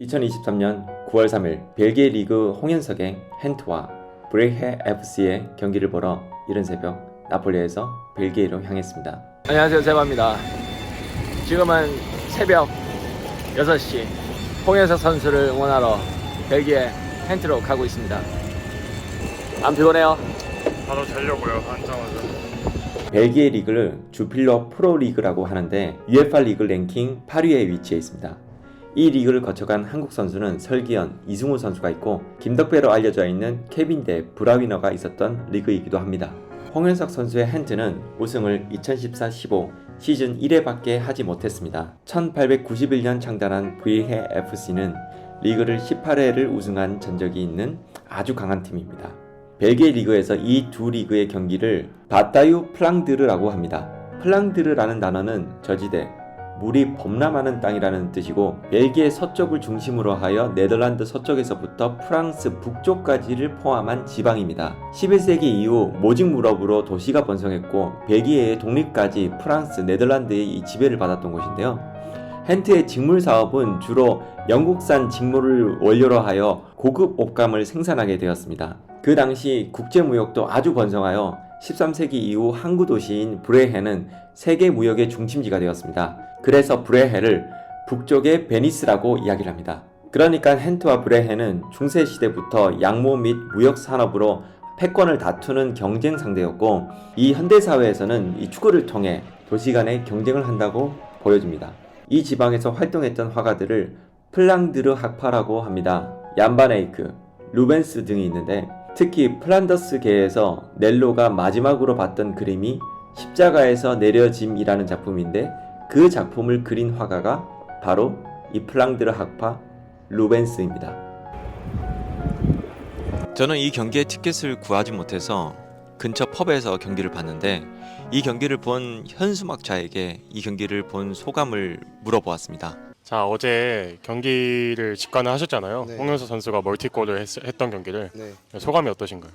2023년 9월 3일 벨기에 리그 홍현석의 헨트와 브레헤 FC의 경기를 보러 이른 새벽 나폴리에서 벨기에로 향했습니다. 안녕하세요 세바입니다 지금은 새벽 6시 홍현석 선수를 응원하러 벨기에 헨트로 가고 있습니다 안 피곤해요? 바로 자려고요 앉자마자 벨기에 리그를 주필러 프로 리그라고 하는데 UEFA 리그 랭킹 8위에 위치해 있습니다. 이 리그를 거쳐간 한국 선수는 설기현, 이승우 선수가 있고 김덕배로 알려져 있는 케빈 대 브라위너가 있었던 리그이기도 합니다. 홍현석 선수의 핸트는 우승을 2014-15 시즌 1회밖에 하지 못했습니다. 1891년 창단한 V해 FC는 리그를 18회를 우승한 전적이 있는 아주 강한 팀입니다. 벨기에 리그에서 이 두 리그의 경기를 바타유 플랑드르라고 합니다. 플랑드르라는 단어는 저지대, 물이 범람하는 땅이라는 뜻이고 벨기에 서쪽을 중심으로 하여 네덜란드 서쪽에서부터 프랑스 북쪽까지를 포함한 지방입니다. 11세기 이후 모직 무렵으로 도시가 번성했고 벨기에의 독립까지 프랑스, 네덜란드의 이 지배를 받았던 곳인데요. 헨트의 직물 사업은 주로 영국산 직물을 원료로 하여 고급 옷감을 생산하게 되었습니다. 그 당시 국제 무역도 아주 번성하여 13세기 이후 항구 도시인 브레헤는 세계 무역의 중심지가 되었습니다. 그래서 브레헤를 북쪽의 베니스라고 이야기를 합니다. 그러니까 헨트와 브레헤는 중세 시대부터 양모 및 무역 산업으로 패권을 다투는 경쟁 상대였고 이 현대 사회에서는 이 축구를 통해 도시 간의 경쟁을 한다고 보여집니다. 이 지방에서 활동했던 화가들을 플랑드르 학파라고 합니다. 얀바네이크, 루벤스 등이 있는데 특히 플란더스계에서 넬로가 마지막으로 봤던 그림이 십자가에서 내려짐이라는 작품인데 그 작품을 그린 화가가 바로 이 플랑드르 학파 루벤스입니다. 저는 이 경기에 티켓을 구하지 못해서 근처 펍에서 경기를 봤는데 이 경기를 본 현수막자에게 이 경기를 본 소감을 물어보았습니다. 자 어제 경기를 직관을 하셨잖아요 네. 홍현수 선수가 멀티골을 했, 했던 경기를 네. 소감이 어떠신가요?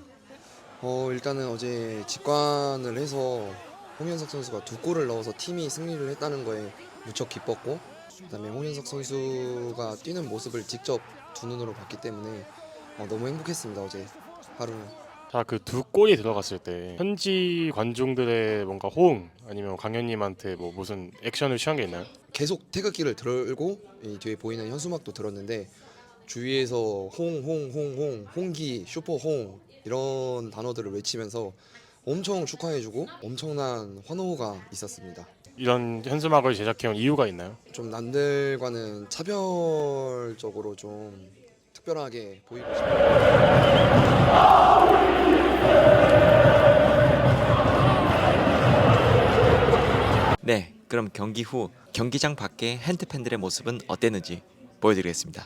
어 일단은 어제 직관을 해서 홍현석 선수가 두 골을 넣어서 팀이 승리를 했다는 거에 무척 기뻤고 그다음에 홍현석 선수가 뛰는 모습을 직접 두 눈으로 봤기 때문에 어, 너무 행복했습니다 어제 하루는. 자그 두 골이 들어갔을 때 현지 관중들의 뭔가 호응 아니면 강현님한테 뭐 무슨 액션을 취한 게 있나요? 계속 태극기를 들고 이 뒤에 보이는 현수막도 들었는데 주위에서 홍 홍 홍 홍 홍기 슈퍼 홍 이런 단어들을 외치면서 엄청 축하해주고 엄청난 환호가 있었습니다. 이런 현수막을 제작해온 이유가 있나요? 좀 남들과는 차별적으로 좀 특별하게 보이고 싶어요. 그럼 경기 후 경기장 밖의 헨트 팬들의 모습은 어땠는지 보여드리겠습니다.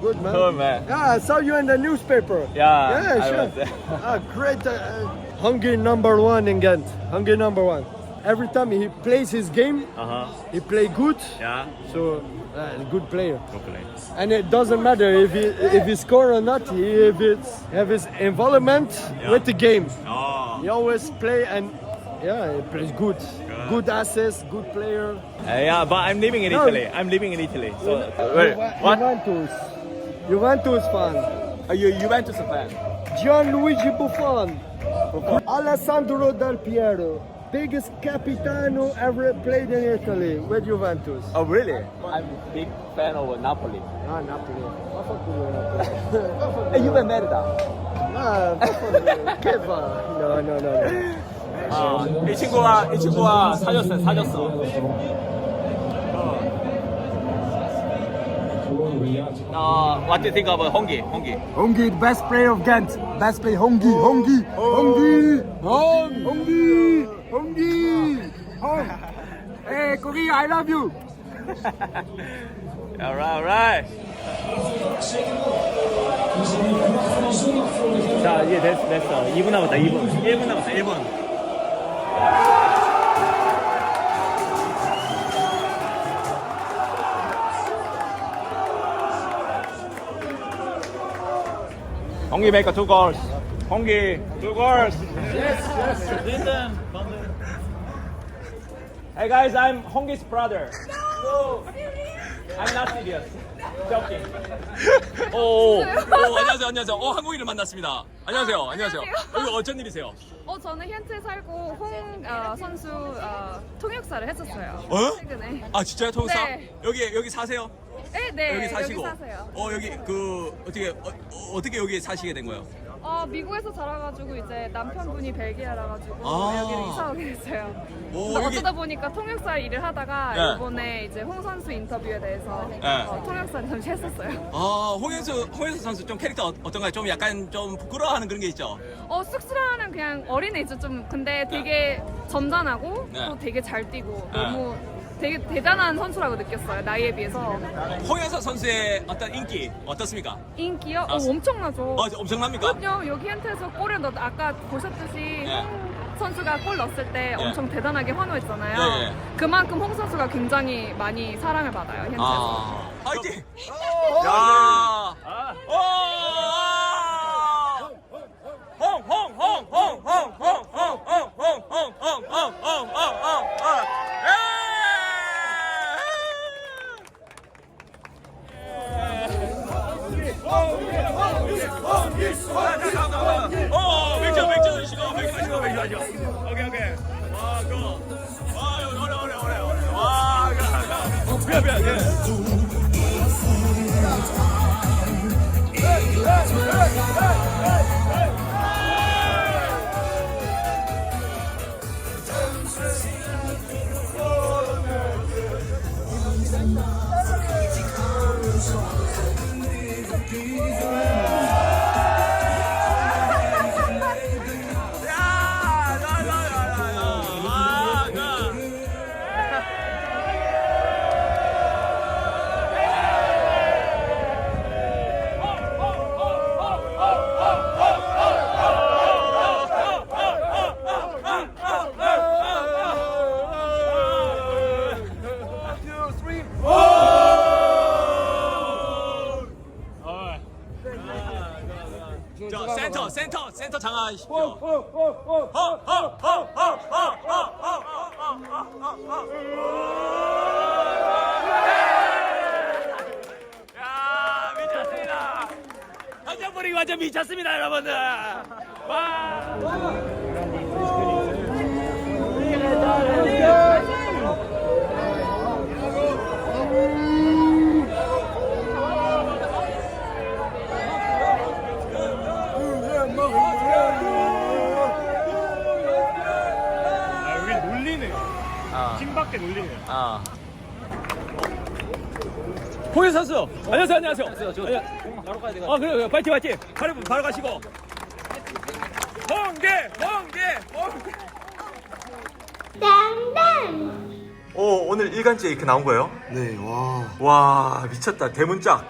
Good man. Good man Yeah, I saw you in the newspaper. Yeah, yeah, I sure. was there. ah, great. Uh, uh, Hungary number one in Ghent. Hungary number one. Every time he plays his game, Uh-huh he play good. Yeah So, uh, good player. Good play And it doesn't matter if he if he score or not. He if it's have his involvement with the game. Oh He always play and yeah, he plays good. Good assist, good player. Uh, yeah, but I'm living in No. Italy. I'm living in Italy. So, Wait, Juve- what? Juventus. Juventus fan. are you Juventus fan? Gianluigi Buffon. Alessandro Del Piero. Biggest capitano ever played in Italy with Juventus. Oh, really? I'm a big fan of Napoli Ah, Napoli. Ma fa culo Napoli. Hey, Juve merda. Ah, ma fa- che fa? No, no, no, no. 아, 이 친구가 이 친구가 사줬어, 사줬어. 어, what do you think about 홍기? 홍기. Hongi, the best player of Ghent. Best player, Hongi, Hongi, Hongi, Hong, Hongi, Hongi, Hong. Hey, Korea, I love you. Alright, alright. 자, 이제 됐어, 됐어. 2분 남았다, 2분. 1분 남았다, 1분. 홍기 make two goals. 홍기 two goals. Yes, yes. Listen. Hey guys, I'm Hongi's brother. No. I'm not serious. 오, 오, 오, 안녕하세요, 안녕하세요. 어, 한국인을 만났습니다. 안녕하세요, 안녕하세요. 여기 어쩐 일이세요? 어, 저는 현지에 살고 홍 어, 선수 어, 통역사를 했었어요. 어? 최근에. 아, 진짜요, 통사? 네. 여기 여기 사세요? 네, 네. 여기 사시고? 사세요. 어, 여기 그 어떻게 어, 어, 떻게 여기 사시게 된 거예요? 어, 미국에서 자라가지고 이제 남편분이 벨기에라 가지고 아. 여기를 이사 오게 됐어요. 오, 근데 여기 어쩌다 보니까 통역사 일을 하다가 네. 이번에 이제 홍 선수 인터뷰에 대해서 네. 어, 통역사를 잠시 했었어요. 아, 홍현수 홍현수 선수 좀 캐릭터 어- 어떤가요? 좀 약간 좀 부끄러워하는 그런 게 있죠. 어, 쑥스러워하는 그냥 어린애죠 좀. 근데 되게 점잖하고 네. 또 되게 잘 뛰고 네. 너무 되게 대단한 선수라고 느꼈어요. 나이에 비해서. 홍현수 선수의 어떤 인기 어떻습니까? 인기요? 어, 아, 엄청나죠. 어, 엄청납니까? 그럼요. 여기 현트에서 골을 넣 아까 보셨듯이 네. 홍 선수가 골 넣었을 때 엄청 대단하게 환호했잖아요. 네, 네. 그만큼 홍 선수가 굉장히 많이 사랑을 받아요. 현트에서. 아, 파이팅! 야, Peace. 센터 센터 센터 장하십시오. 야 미쳤습니다. 한정분이 완전 미쳤습니다 여러분들. 와. 아, 팀밖에 놀리네. 아. 홍현 선수 안녕하세요 안녕하세요. 안녕하세요. 바로 가야 돼가. 아 그래요 그래요. 파이팅 파이팅. 바로 바로 가시고. 홍게 홍게 홍게. 오 오늘 일간 제이크 나온 거예요? 네, 와. 와 미쳤다 대문짝